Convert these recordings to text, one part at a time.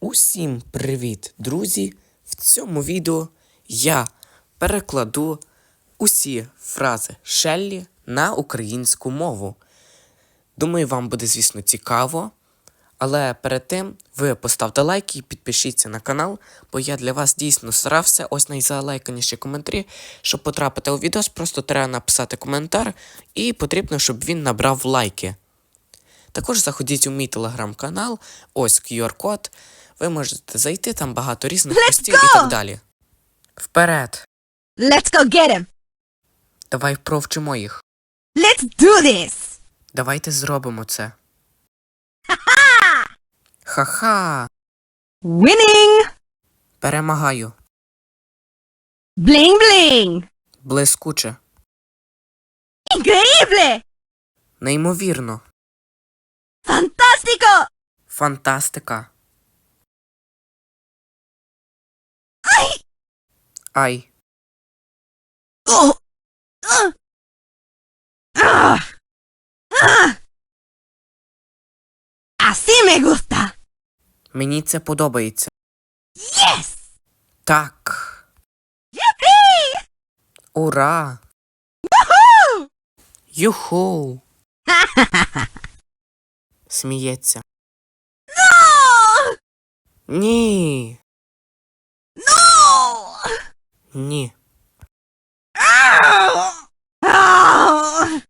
Усім привіт, друзі! В цьому відео я перекладу усі фрази Шеллі на українську мову. Думаю, вам буде, звісно, цікаво. Але перед тим ви поставте лайк і підпишіться на канал, бо я для вас дійсно старався. Ось найзалайканіші коментарі. Щоб потрапити у відео, просто треба написати коментар, і потрібно, щоб він набрав лайки. Також заходіть у мій телеграм-канал, ось QR-код. Ви можете зайти, там багато різних Let's постів і так далі. Вперед! Let's go get him! Давай провчимо їх. Let's do this! Давайте зробимо це. Ха-ха! Winning! Перемагаю. Bling bling! Блискуче. Increíble! Неймовірно. Fantástico! Фантастика. Ай. ¡Oh! ¡Ah! ¡Ah! ¡Ah! Así me gusta! Мені це подобається. Yes! Так. Yippee! Ура! Юху! Сміється. No! Ні. No! Ні. Ah! Ah!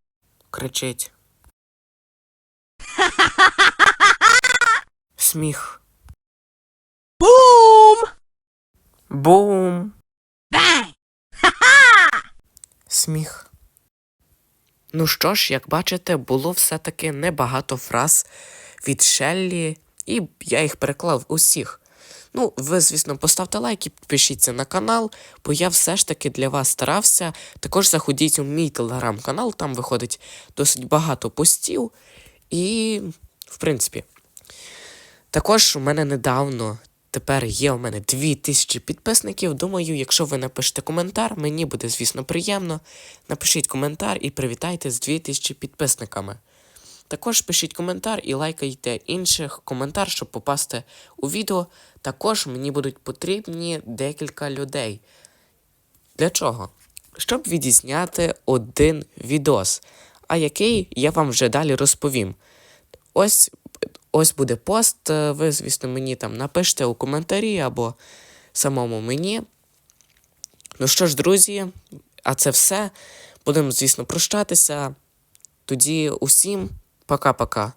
Кричить. Сміх. Boom! Бум. Bang! Сміх. Ну що ж, як бачите, було все-таки небагато фраз від Шеллі, і я їх переклав усіх. Ну, ви, звісно, поставте лайк і підпишіться на канал, бо я все ж таки для вас старався. Також заходіть у мій телеграм-канал, там виходить досить багато постів. І, в принципі, також у мене недавно тепер є у мене 2000 підписників. Думаю, якщо ви напишете коментар, мені буде, звісно, приємно. Напишіть коментар і привітайте з 2000 підписниками. Також пишіть коментар і лайкайте інших коментар, щоб попасти у відео. Також мені будуть потрібні декілька людей. Для чого? Щоб відізняти один відос, а який я вам вже далі розповім. Ось, ось буде пост. е, Ви, звісно, мені там напишете у коментарі або самому мені. Ну що ж, друзі, а це все. Будемо, звісно, прощатися. Тоді усім пока-пока.